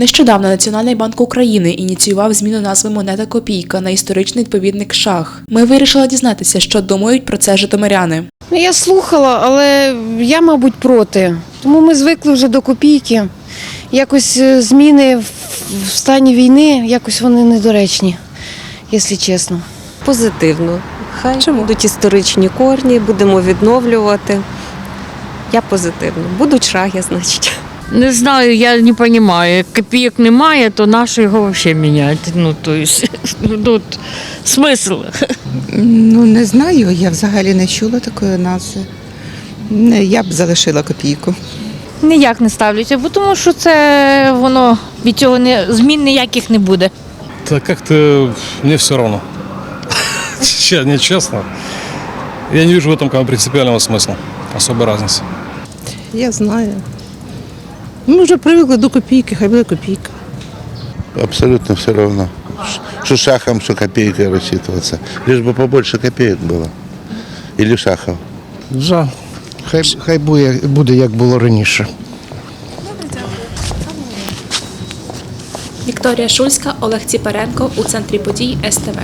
Нещодавно Національний банк України ініціював зміну назви монета копійка на історичний відповідник шах. Ми вирішили дізнатися, що думають про це житомиряни. Ну, Я слухала, але я, мабуть, проти. Тому ми звикли вже до копійки. Якось е, зміни в стані війни, якось вони недоречні, якщо чесно. Позитивно. Хай будуть історичні корні, будемо відновлювати. Я позитивно. Будуть шаги, значить. Не знаю, я не розумію. Копійок немає, то нащо його взагалі міняти? Ну, то есть, тут смисл. Ну не знаю, я взагалі не чула такої назви. Не, Я б залишила копійку. Ніяк не ставлюся, бо тому що це воно від цього не змін ніяких не буде. Да как-то мне все равно. Че- Не честно. Я не вижу в этом как бы принципиального смысла, особой разницы. Я знаю. Ми вже привикли до копійки, хай буде копійка. Абсолютно все равно. Что шахом, что копейкой рассчитываться. Лишь бы побольше копеек было. Или шахов. За. Хай, хай буде, буде як було раніше. Вікторія Шульська, Олег Ціпаренко у центрі подій СТВ.